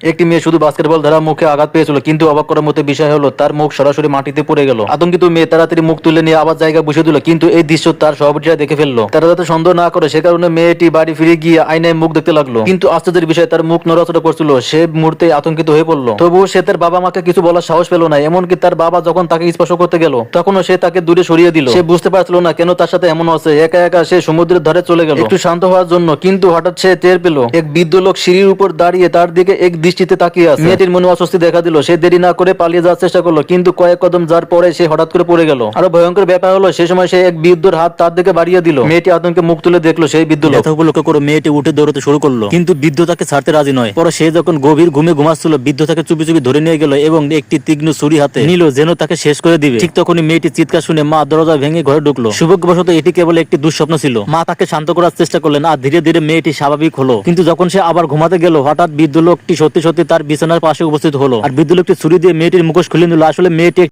একটি মেয়ে শুধু বাস্কেটবল দ্বারা মুখে আঘাত পেয়েছিল, কিন্তু অবাক করার মতো বিষয় হলো, তার মুখ সরাসরি মাটিতে পড়ে গেল। আতঙ্কিত মেয়ে তাড়াতাড়ি মুখ তুলে নিয়ে আবার জায়গা বসে দিল, কিন্তু এই দৃশ্য তার সভাপতিরা দেখে ফেলল। তারা যাতে সন্দেহ না করে, সে কারণে মেয়েটি বাড়ি ফিরে গিয়ে আয়নায় মুখ দেখতে লাগল। কিন্তু আশ্চর্যের বিষয়, তার মুখ নড়াচড়া করছিল। সে মুহূর্তে আতঙ্কিত হয়ে পড়ল। তবুও সে তার বাবা মাকে কিছু বলার সাহস পেল না, এমনকি তার বাবা যখন তাকে স্পর্শ করতে গেল, তখনও সে তাকে দূরে সরিয়ে দিল। সে বুঝতে পারছিল না কেন তার সাথে এমন আছে। একা একা সে সমুদ্রের ধারে চলে গেল। একটু শান্ত হওয়ার জন্য কিন্তু হঠাৎ সে টের পেল, এক বৃদ্ধ লোক সিঁড়ির উপর দাঁড়িয়ে তার দিকে এক দৃষ্টিতে তাকিয়ে আছে। মেয়েটির মনে অস্বস্তি দেখা দিল। সে দেরি না করে পালিয়ে যাওয়ার চেষ্টা করল কিন্তু কয়েক কদম যাওয়ার পরে সে হঠাৎ করে পড়ে গেল। আরও ভয়ঙ্কর ব্যাপার হলো সে সময় সে এক বৃদ্ধর হাত তার দিকে বাড়িয়ে দিল। মেয়েটি আতঙ্কে মুখ তুলে দেখল সেই বৃদ্ধ লোক। উপলক্ষ করে মেয়েটি উঠে দৌড়তে শুরু করল। কিন্তু বৃদ্ধ তাকে ছাড়তে রাজি নয়। পরে সে যখন গভীর ঘুমে ঘুমাচ্ছিল বৃদ্ধ তাকে চুপি চুপি ধরে নিয়ে গেল এবং একটি তীক্ষ্ণ ছুরি হাতে নিল যেন তাকে শেষ করে দিবে। ঠিক তখনই মেয়েটি চিৎকার শুনে মা দরজা ভেঙে ঘরে ঢুকলো। সৌভাগ্যবশত এটি কেবল একটি দুঃস্বপ্ন ছিল। মা তাকে শান্ত করার চেষ্টা করলেন আর ধীরে ধীরে মেয়েটি স্বাভাবিক হলো। কিন্তু যখন সে আবার ঘুমাতে গেল হঠাৎ বৃদ্ধ লোকটি সত্যি সত্যি তার বিছানার পাশে উপস্থিত হলো। আর বৃদ্ধ লোকটি ছুরি দিয়ে মেয়েটির মুখোশ খুলে নিল। আসলে মেয়েটি